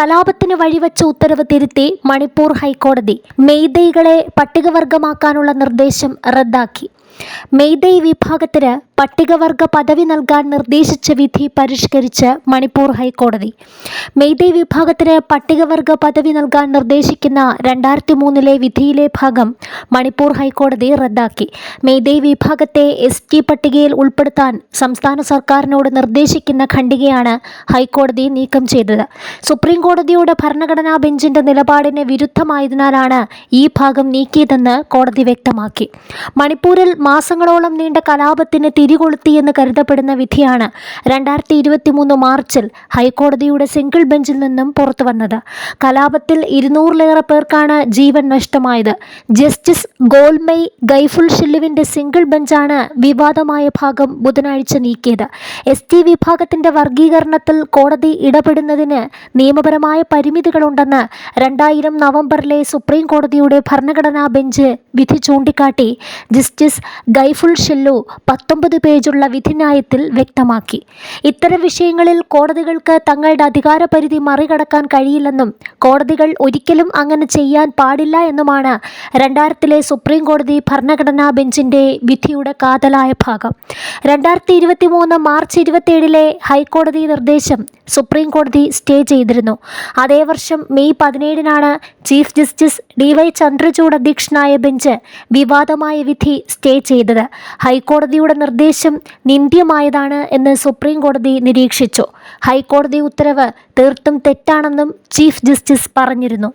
കലാപത്തിന് വഴിവെച്ച ഉത്തരവ് തിരുത്തി മണിപ്പൂർ ഹൈക്കോടതി മെയ്തൈകളെ പട്ടികവർഗമാക്കാനുള്ള നിർദ്ദേശം റദ്ദാക്കി. മെയ്തൈ വിഭാഗത്തിന് പട്ടികവർഗ പദവി നൽകാൻ നിർദ്ദേശിച്ച വിധി പരിഷ്കരിച്ച് മണിപ്പൂർ ഹൈക്കോടതി. മെയ്തേ വിഭാഗത്തിന് പട്ടികവർഗ പദവി നൽകാൻ നിർദ്ദേശിക്കുന്ന രണ്ടായിരത്തി മൂന്നിലെ വിധിയിലെ ഭാഗം മണിപ്പൂർ ഹൈക്കോടതി റദ്ദാക്കി. മെയ്തേ വിഭാഗത്തെ എസ് ടി പട്ടികയിൽ ഉൾപ്പെടുത്താൻ സംസ്ഥാന സർക്കാരിനോട് നിർദ്ദേശിക്കുന്ന ഖണ്ഡികയാണ് ഹൈക്കോടതി നീക്കം ചെയ്തത്. സുപ്രീം കോടതിയുടെ ഭരണഘടനാ ബെഞ്ചിന്റെ നിലപാടിന് വിരുദ്ധമായതിനാലാണ് ഈ ഭാഗം നീക്കിയതെന്ന് കോടതി വ്യക്തമാക്കി. മണിപ്പൂരിൽ മാസങ്ങളോളം നീണ്ട കലാപത്തിന് തിരികൊളുത്തിയെന്ന് കരുതപ്പെടുന്ന വിധിയാണ് രണ്ടായിരത്തി ഇരുപത്തി മൂന്ന് മാർച്ചിൽ ഹൈക്കോടതിയുടെ സിംഗിൾ ബെഞ്ചിൽ നിന്നും പുറത്തു വന്നത്. കലാപത്തിൽ ഇരുന്നൂറിലേറെ പേർക്കാണ് ജീവൻ നഷ്ടമായത്. ജസ്റ്റിസ് ഗോൾമെയ് ഗൈഫുൾ ഷില്ലുവിന്റെ സിംഗിൾ ബെഞ്ചാണ് വിവാദമായ ഭാഗം ബുധനാഴ്ച നീക്കിയത്. എസ് ടി വിഭാഗത്തിന്റെ വർഗീകരണത്തിൽ കോടതി ഇടപെടുന്നതിന് നിയമപരമായ പരിമിതികളുണ്ടെന്ന് രണ്ടായിരം നവംബറിലെ സുപ്രീം കോടതിയുടെ ഭരണഘടനാ ബെഞ്ച് വിധി ചൂണ്ടിക്കാട്ടി. ജസ്റ്റിസ് ഗൈഫുൾ ഷില്ലു പത്തൊമ്പത് പേജുള്ള വിധിന്യായത്തിൽ വ്യക്തമാക്കി. ഇത്തരം വിഷയങ്ങളിൽ കോടതികൾക്ക് തങ്ങളുടെ അധികാരപരിധി മറികടക്കാൻ കഴിയില്ലെന്നും കോടതികൾ ഒരിക്കലും അങ്ങനെ ചെയ്യാൻ പാടില്ല എന്നുമാണ് രണ്ടായിരത്തിലെ സുപ്രീം കോടതി ഭരണഘടനാ ബെഞ്ചിന്റെ വിധിയുടെ കാതലായ ഭാഗം. രണ്ടായിരത്തി ഇരുപത്തി മൂന്ന് മാർച്ച് ഹൈക്കോടതി നിർദ്ദേശം സുപ്രീം കോടതി സ്റ്റേ ചെയ്തിരുന്നു. അതേ വർഷം May പതിനേഴിനാണ് chief justice D Y Chandrachud അധ്യക്ഷനായ ബെഞ്ച് വിവാദമായ വിധി സ്റ്റേ ചെയ്തത്. ഹൈക്കോടതിയുടെ നിർദ്ദേശം നിന്ദ്യമായതാണ് എന്ന് സുപ്രീം കോടതി നിരീക്ഷിച്ചു. ഹൈക്കോടതി ഉത്തരവ് തീർത്തും തെറ്റാണെന്നും ചീഫ് ജസ്റ്റിസ് പറഞ്ഞിരുന്നു.